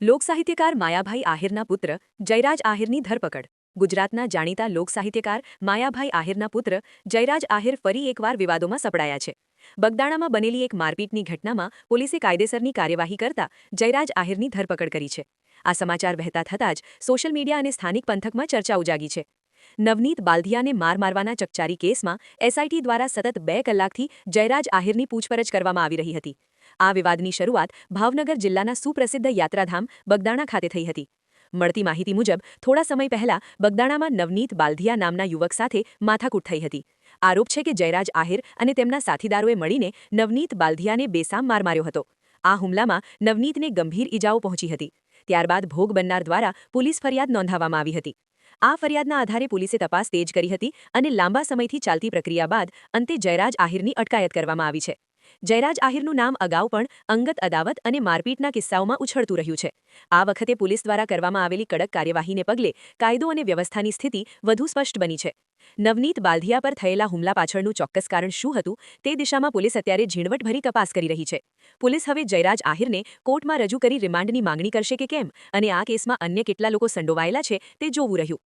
લોકસાહિત્યકાર માયાભાઈ આહિરના પુત્ર જયરાજ આહિરની ધરપકડ. ગુજરાતના જાણીતા લોકસાહિત્યકાર માયાભાઈ આહિરના પુત્ર જયરાજ આહિર ફરી એકવાર વિવાદોમાં સપડાયા છે. બગદાણામાં બનેલી એક મારપીટની ઘટનામાં પોલીસે કાયદેસરની કાર્યવાહી કરતા જયરાજ આહિરની ધરપકડ કરી છે. આ સમાચાર વહેતા થતાં જ સોશિયલ મીડિયા અને સ્થાનિક પંથકમાં ચર્ચા ઉજાગી છે. નવનીત બાલધિયાને માર મારવાના ચકચારી કેસમાં એસઆઈટી દ્વારા સતત બે કલાકથી જયરાજ આહિરની પૂછપરછ કરવામાં આવી રહી હતી. આ વિવાદની શરૂઆત ભાવનગર જિલ્લાના સુપ્રસિદ્ધ યાત્રાધામ બગદાણા ખાતે થઈ હતી. મળતી માહિતી મુજબ, થોડા સમય પહેલા બગદાણામાં નવનીત બાલધિયા નામના યુવક સાથે માથાકૂટ થઈ હતી. આરોપ છે કે જયરાજ આહિર અને તેમના સાથીદારોએ મળીને નવનીત બાલધિયાને બેસામ માર માર્યો હતો. આ હુમલામાં નવનીતને ગંભીર ઇજાઓ પહોંચી હતી. ત્યારબાદ ભોગ બનનાર દ્વારા પોલીસ ફરિયાદ નોંધાવવામાં આવી હતી. આ ફરિયાદના આધારે પોલીસે તપાસ તેજ કરી હતી અને લાંબા સમયથી ચાલતી પ્રક્રિયા બાદ અંતે જયરાજ આહિરની અટકાયત કરવામાં આવી છે. જયરાજ આહિરનું નામ અગાઉ પણ અંગત અદાવત અને મારપીટના કિસ્સાઓમાં ઉછળતું રહ્યું છે. આ વખતે પોલીસ દ્વારા કરવામાં આવેલી કડક કાર્યવાહીને પગલે કાયદો અને વ્યવસ્થાની સ્થિતિ વધુ સ્પષ્ટ બની છે. નવનીત બાલધિયા પર થયેલા હુમલા પાછળનું ચોક્કસ કારણ શું હતું તે દિશામાં પોલીસ અત્યારે ઝીણવટભરી તપાસ કરી રહી છે. પોલીસ હવે જયરાજ આહિરને કોર્ટમાં રજૂ કરી રિમાન્ડની માંગણી કરશે કે કેમ અને આ કેસમાં અન્ય કેટલા લોકો સંડોવાયેલા છે તે જોવું રહ્યું.